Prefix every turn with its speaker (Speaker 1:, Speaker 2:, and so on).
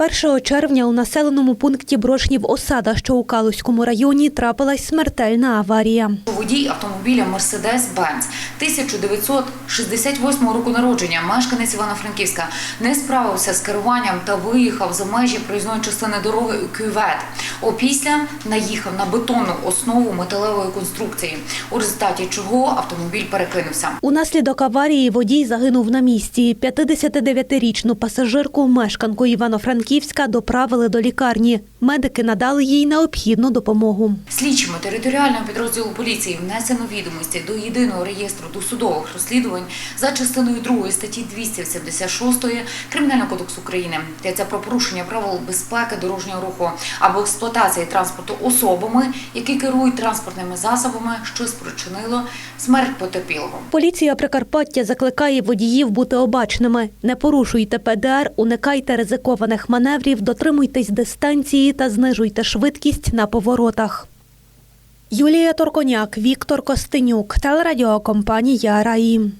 Speaker 1: 1 червня у населеному пункті Брошнів Осада, що у Калузькому районі, трапилась смертельна аварія.
Speaker 2: Водій автомобіля Мерседес Бенц 1968 року народження, мешканець Івано-Франківська, не справився з керуванням та виїхав за межі проїзної частини дороги у кювет. Опісля наїхав на бетонну основу металевої конструкції, у результаті чого автомобіль перекинувся.
Speaker 1: Унаслідок аварії водій загинув на місці. 59-річну пасажирку, мешканку Івано-Франківська, доправили до лікарні. Медики надали їй необхідну допомогу.
Speaker 2: Слідчими територіального підрозділу поліції внесено відомості до єдиного реєстру досудових розслідувань за частиною 2 статті 276 Кримінального кодексу України. Йдеться про порушення правил безпеки дорожнього руху або експлуатації транспорту особами, які керують транспортними засобами, що спричинило смерть потерпілого.
Speaker 1: Поліція Прикарпаття закликає водіїв бути обачними. Не порушуйте ПДР, уникайте ризикованих маневрів, дотримуйтесь дистанції та знижуйте швидкість на поворотах. Юлія Торконяк, Віктор Костенюк, телерадіокомпанія Раї.